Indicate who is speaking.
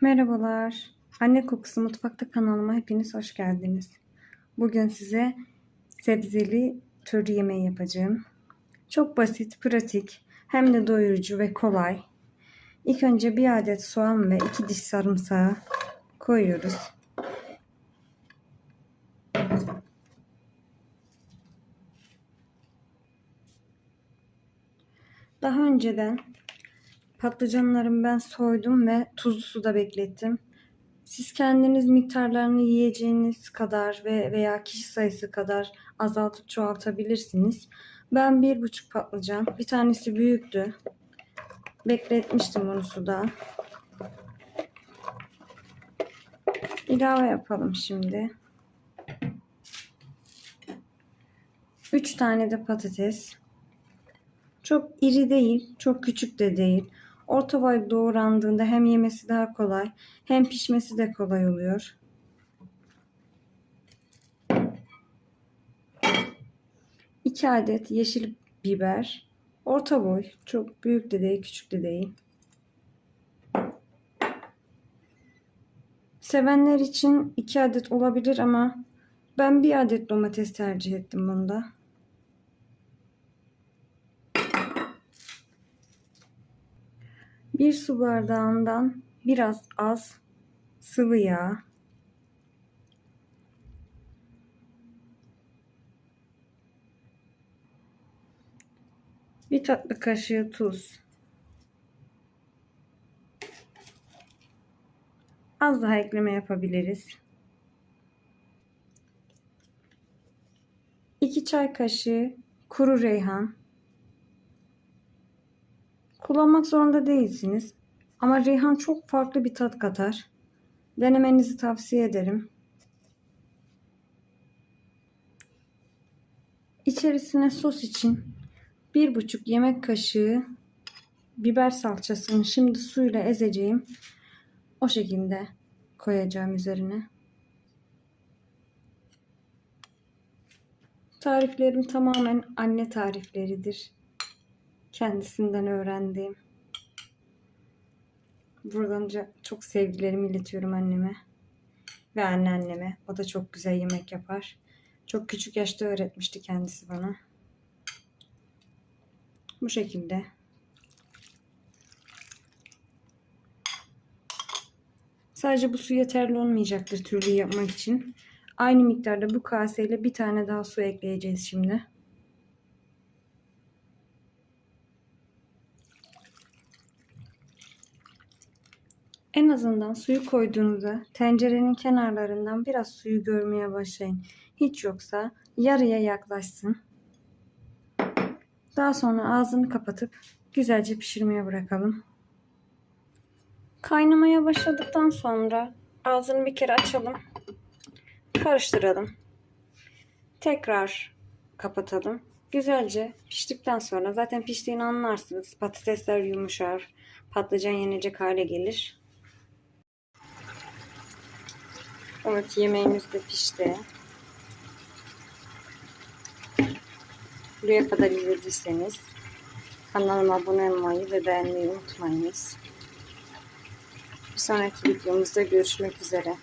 Speaker 1: Merhabalar. Anne Kokusu Mutfakta kanalıma hepiniz hoş geldiniz. Bugün size sebzeli tür yemeği yapacağım. Çok basit, pratik, hem de doyurucu ve kolay. İlk önce bir adet soğan ve iki diş sarımsağı koyuyoruz. Daha önceden Patlıcanlarımı ben soydum ve tuzlu suda beklettim. Siz kendiniz miktarlarını yiyeceğiniz kadar ve veya kişi sayısı kadar azaltıp çoğaltabilirsiniz. Ben bir buçuk patlıcan, bir tanesi büyüktü. Bekletmiştim onu suda. İlave yapalım şimdi. 3 tane de patates. Çok iri değil, çok küçük de değil. Orta boy doğrandığında hem yemesi daha kolay hem pişmesi de kolay oluyor. İki adet yeşil biber. Orta boy. Çok büyük de değil, küçük de değil. Sevenler için iki adet olabilir ama ben bir adet domates tercih ettim bunda. Bir su bardağından biraz az sıvı yağ. Bir tatlı kaşığı tuz. Az daha ekleme yapabiliriz. 2 çay kaşığı kuru reyhan. Kullanmak zorunda değilsiniz. Ama reyhan çok farklı bir tat katar. Denemenizi tavsiye ederim. İçerisine sos için bir buçuk yemek kaşığı biber salçasını şimdi suyla ezeceğim. O şekilde koyacağım üzerine. Tariflerim tamamen anne tarifleridir kendisinden öğrendiğim. Buradan çok sevgilerimi iletiyorum anneme ve anneanneme. O da çok güzel yemek yapar. Çok küçük yaşta öğretmişti kendisi bana. Bu şekilde. Sadece bu su yeterli olmayacaktır türlü yapmak için. Aynı miktarda bu kaseyle bir tane daha su ekleyeceğiz şimdi. En azından suyu koyduğunuzda tencerenin kenarlarından biraz suyu görmeye başlayın. Hiç yoksa yarıya yaklaşsın. Daha sonra ağzını kapatıp güzelce pişirmeye bırakalım. Kaynamaya başladıktan sonra ağzını bir kere açalım. Karıştıralım. Tekrar kapatalım. Güzelce piştikten sonra zaten piştiğini anlarsınız. Patatesler yumuşar. Patlıcan yenecek hale gelir. Evet yemeğimiz de pişti. Buraya kadar izlediyseniz kanalıma abone olmayı ve beğenmeyi unutmayınız. Bir sonraki videomuzda görüşmek üzere.